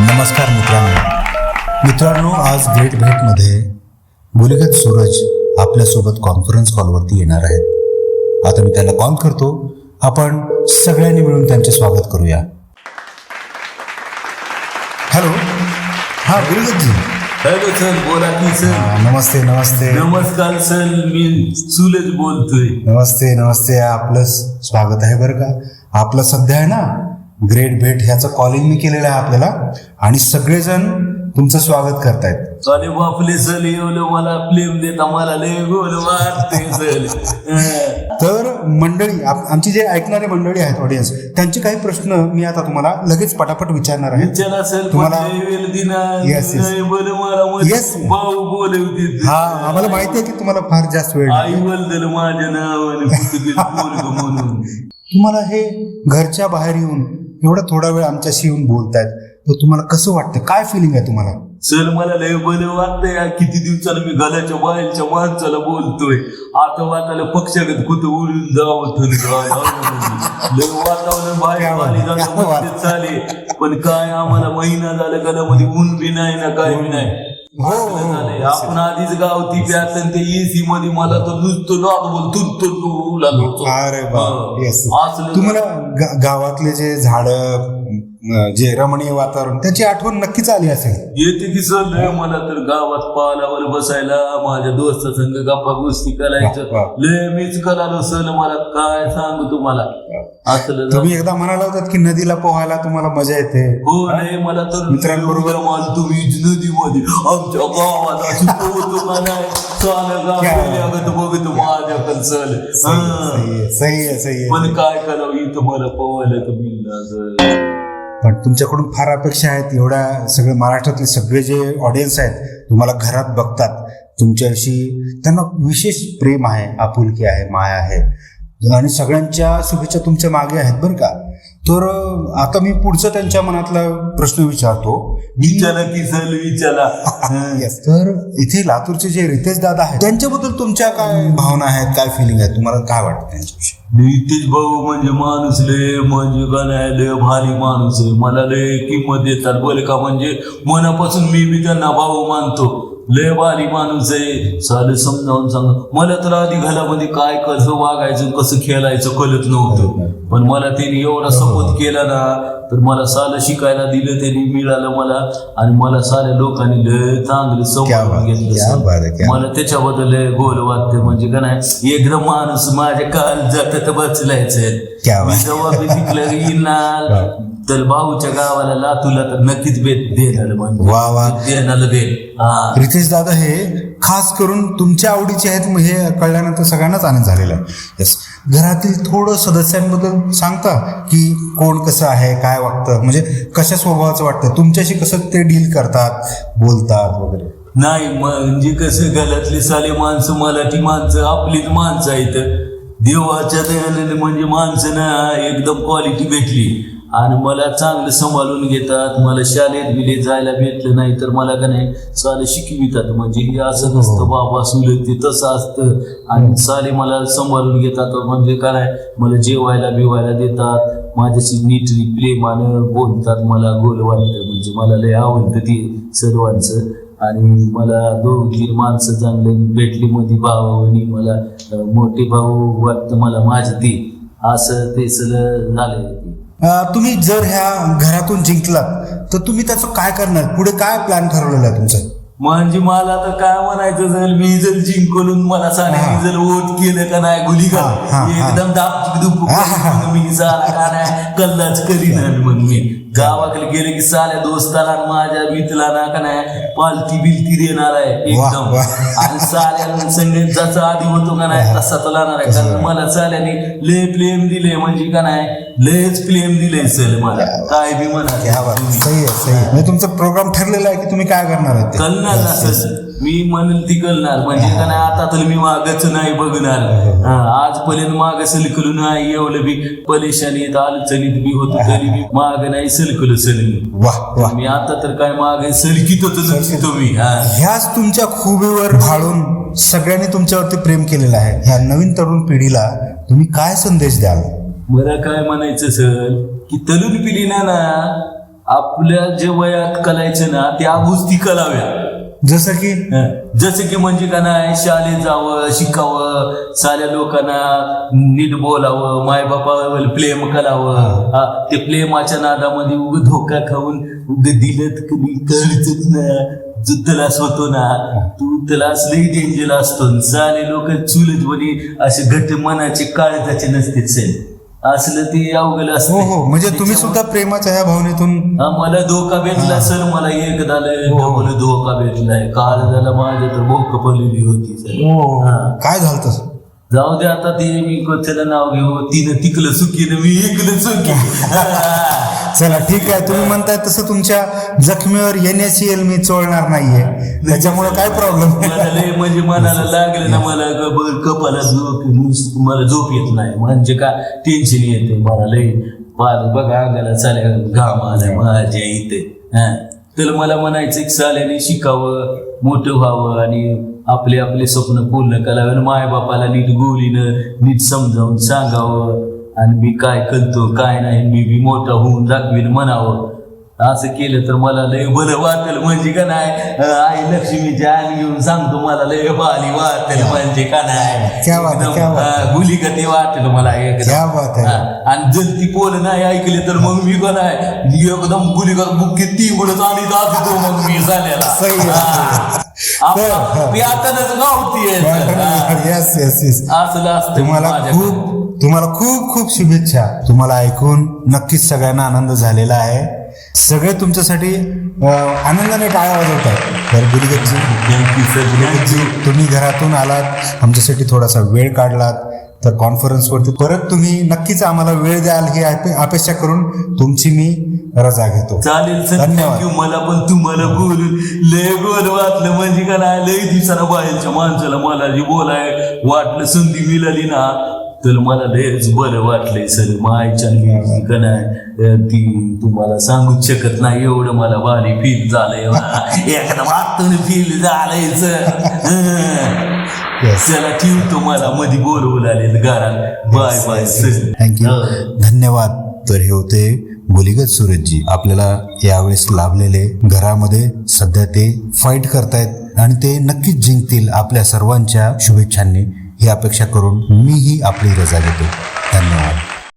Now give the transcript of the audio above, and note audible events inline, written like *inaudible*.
नमस्कार मित्रांनो. मित्रांनो आज ग्रेट भेटमध्ये गुलिगत सूरज आपल्यासोबत कॉन्फरन्स कॉलवरती येणार आहेत. आता मी त्याला कॉल करतो. आपण सगळ्यांनी मिळून त्यांचे स्वागत करूया. हॅलो हां गुलिगतजी हॅलो सर बोला की सर नमस्ते नमस्ते. नमस्कार सर मी सुलज बोलतोय. नमस्ते नमस्ते. आपलं स्वागत आहे बरं का? आपलं सध्या आहे ना? ग्रेट भेट ह्याचं कॉलिंग मी केलेलं आहे आपल्याला. आणि सगळेजण तुमचं स्वागत करतायत. अरे बापले एवढं मला प्लेम देता मला लय गोल वाटते सर तर मंडळी आप- आमची जे ऐकणारे मंडळी आहेत ऑडियन्स त्यांचे काही प्रश्न मी आता तुम्हाला लगेच पटापट विचारणार आहे. विचारा तुम्हाला- वेळ दिना Yes, yes. बोल मला मध्ये. Yes. भाऊ बोलवते हा आम्हाला माहिती आहे की तुम्हाला फार जास्त वेळ आई नाही. माझ्या नावाने पुस्तकी पोरग म्हणून. *laughs* तुम्हाला हे घरच्या बाहेर येऊन एवढा थोडा वेळ आमच्याशी येऊन बोलतायत. तर तुम्हाला कसं वाटतं? काय फिलिंग आहे तुम्हाला? सर मला लय बरं वाटतंय किती दिवसानं मी घराच्या बाहेरच्या माणसाला बोलतोय. आता वाटायला पक्षागत कुठं उडून जावं लय वातावरण बाहेर झाले पण काय आम्हाला महिना झाला घरामध्ये ऊन बी नाही ना काय बी नाही. हो. आपण आधीच गावती प्यात आणि ते एसी मध्ये मला तर नुसतं नाद बोल तू तू लागलो अरे बा तुम्हाला गावातले जे झाड जे रमणीय वातावरण त्याची आठवण नक्कीच आली असेल. येते की सर लय मला तर गावात पालावर बसायला माझ्या दोस्ता संग गप्पा गोष्टी करायचं. लय मीच करालो सर मला काय सांगू तुम्हाला? असलं. तुम्ही एकदा म्हणाला होतात की नदीला पोहायला तुम्हाला मजा येते. हो नाही मला तर मित्रांबरोबर- मान तुम्ही नदीमध्ये आमच्या गावात अशी पोहतो का नाही? चाल गाव क्या? गेल्यागत बघतो माझ्याकडे चल. सही आहे, सही आहे सही आहे पण काय करावं इथं मला पोहायला तर मिळणार सर पण तुमच्याकडून फार अपेक्षा आहेत एवढ्या सगळे महाराष्ट्रातले सगळे जे ऑडियन्स आहेत तुम्हाला घरात बघतात. तुमच्याशी त्यांना विशेष प्रेम आहे आपुलकी आहे माया आहे. आणि सगळ्यांच्या शुभेच्छा तुमच्या मागे आहेत बरं का? तर आता मी पुढचं त्यांच्या मनातला प्रश्न विचारतो. विचारा की सर विचारा. *laughs* Yes. तर इथे लातूरचे जे रितेश दादा आहेत त्यांच्याबद्दल तुमच्या काय भावना आहेत काय फिलिंग आहे तुम्हाला काय वाटतं त्यांच्याविषयी? नितीश भाऊ म्हणजे माणूस लय म्हणजे का नाही लय भारी माणूस आहे मला लय किंमत देतात बोल का? म्हणजे मनापासून मी बी त्यांना भाऊ मानतो. लय भारी माणूस आहे. साले समजावून सांग. मला तर आधी घरामध्ये काय कसं वागायचं कसं खेळायचं कळत नव्हतं. पण मला त्यांनी एवढा सपोर्ट केला ना तर मला सालं शिकायला दिलं त्यांनी मिळालं मला. आणि मला साऱ्या लोकांनी लय चांगलं बात, घेतलं मला त्याच्याबद्दल गोल वाटतं म्हणजे का नाही एकदम माणूस माझ्या काल जात बचलायचं मी. जेव्हा मी येणार. *laughs* तर भाऊच्या गावाला लातूला तर नक्कीच भेट देणार म्हणजे. देणार भेट हा. रितेश दादा हे खास करून तुमच्या आवडीचे आहेत मग हे कळल्यानंतर सगळ्यांनाच आनंद झालेला आहे. येस घरातील थोडं सदस्यांबद्दल सांगता की कोण कसं आहे काय वागतं? म्हणजे कशा स्वभावाचं वाटतं? तुमच्याशी कसं ते डील करतात बोलतात वगैरे? नाही म्हणजे कसं घरातली साले माणसं मराठी माणसं आपलीच माणसं आहेत. देवाच्या दयाने म्हणजे माणसं ना एकदम क्वालिटी भेटली. आणि मला चांगलं सांभाळून घेतात. मला शाळेत बिले जायला भेटलं नाही तर मला का नाही चाले शिकवितात. म्हणजे हे असं नसतं. बाबा सुलत ते तसं असतं. आणि साले मला सांभाळून घेतात. म्हणजे काय नाही मला जेवायला बिवायला देतात. माझ्याशी नीट प्रेमानं बोलतात. मला गोल वाटतं म्हणजे मला लय आवडतं ते सर्वांचं. आणि मला दोन तीन माणसं चांगले भेटली मध्ये भाऊ आणि मला मोठे भाऊ वाटतं मला माझे ते. असं ते सगळं झालंय. तुम्ही जर ह्या घरातून जिंकलात तर तुम्ही त्याचं काय करणार? पुढे काय प्लॅन ठरवलेला आहे तुमचं? म्हणजे मला तर काय म्हणायचं जर मी जर जिंकून मला सांगायचं जर वोट केलं का नाही गुली का. एकदम हा, हा. मी साला का नाही? कल्लाच करीन मग मी. गावाकडे गेले की साल्या दोस्ताला आणि माझ्या मित्राला का नाही पालती बिलती देणार आहे एकदम वा. आणि साल्या संगीत जसा आधी होतो का नाही तसा तो लावणार आहे. कारण मला साल्याने लय प्लेम दिले म्हणजे का नाही लयच प्लेम दिले सर मला. काय बी म्हणा क्या बात सही आहे सही आहे. म्हणजे तुमचा प्रोग्राम ठरलेला आहे की तुम्ही काय करणार आहे ते? कळणार ना सर. मी म्हणेल ती कळणार. म्हणजे का नाही आता तर मी मागच नाही बघणार. हा, आजपर्यंत माग सलकलो नाही एवढं बी. परेशानीत अडचणीत बी होतो तरी मी माग नाही सलकलो वाह मी आता तर काय माग सलकीतच मी ह्याच तुमच्या खुबीवर भाळून सगळ्यांनी तुमच्यावरती प्रेम केलेलं आहे. ह्या नवीन तरुण पिढीला तुम्ही काय संदेश द्याल? मला काय म्हणायचं सर? की तरुण पिढीना ना आपल्या जे वयात कलायचं ना त्या गोष्टी कलाव्या जसं की? जसं की म्हणजे का नाही शाळेत जावं शिकावं साऱ्या लोकांना नीट बोलावं मायबापावर प्रेम करावं. ते प्रेमाच्या नादामध्ये उग धोका खाऊन उग दिलं कधी कळतच ना. तलास होतो ना तू तलास लई डेंजर असतो. सारे लोक चुलत म्हणे असे घट्ट मनाचे काळजाचे नसते सेल असलं ते अवघड असतं हो हो. म्हणजे तुम्ही सुद्धा प्रेमाच्या ह्या भावनेतून हा, मला धोका भेटला सर मला एक झालं हो. मला धोका भेटलाय. काल झाला माझ्या तर भोक पडलेली होती सर. हा. काय झालं तसं जाऊ दे आता ते मी त्याला नाव घेऊ. तिनं तिकलं चुकी मी एकलं चुकी चला ठीक आहे. तुम्ही म्हणताय तसं तुमच्या जखमीवर एन एस एल मी चोळणार नाहीये. त्याच्यामुळे काय प्रॉब्लेम मला लय म्हणजे मनाला लागलं ना मला ग- कपाला झोप मला झोप येत नाही. म्हणजे का? टेन्शन येते मला लय. पार बघा अंगाला चाल्या घाम आलाय माझ्या इथे. हा. तर मला म्हणायचं की चाल्याने शिकावं मोठं व्हावं आणि आपले आपले स्वप्न पूर्ण करावं आणि मायबापाला नीट गोलीनं नीट समजावून सांगावं. आणि मी काय करतो काय नाही मी बी मोठा होऊन दाखवीन म्हणावं. असं केलं तर मला लय बरं वाटेल म्हणजे का नाही? आई लक्ष्मीची आण घेऊन सांगतो मला लय बाली वाटेल म्हणजे का नाही? आहे. हा, गुलीगती वाटेल मला आणि जर ती पोल नाही ऐकली तर मग मी का नाही? एकदम गुलीगत बुक्की ती गुणच आणि दाखवतो मग मी झालेला. हा. येस येस येस तुम्हाला. खूप तुम्हाला खूप खूप शुभेच्छा. तुम्हाला ऐकून नक्कीच सगळ्यांना आनंद झालेला आहे. सगळे तुमच्यासाठी आनंदाने टाळ्या वाजवत आहेत तर गुरुगतजी. तुम्ही घरातून आलात. आमच्यासाठी थोडासा वेळ काढलात. तर कॉन्फरन्सवरती परत तुम्ही नक्कीच आम्हाला वेळ द्याल ही अपे- अपेक्षा करून तुमची मी रजा घेतो. चालेल धन्यवाद. मला पण तुम्हाला बोलून लय गोल वाटलं. म्हणजे का नाही लय दिवसानं बाहेरच्या माणसाला मला जी बोलाय वाटलं. संधी मिळाली ना तर मला लयच बरं वाटलंय सर. मायच्या का नाही ती तुम्हाला सांगूच शकत नाही. एवढं मला भारी फील झालंय. एकदम आतून फील झालंय सर. चला ठेवतो मला मध्ये बोलवून आले घरात. बाय बाय सर थँक्यू धन्यवाद. तर हे होते गुलिगत सूरजजी आपल्याला यावेळेस लाभलेले घरामध्ये सध्या ते फाईट करतायत आणि ते नक्कीच जिंकतील आपल्या सर्वांच्या शुभेच्छांनी. ही अपेक्षा करून मीही आपली रजा घेतो. धन्यवाद.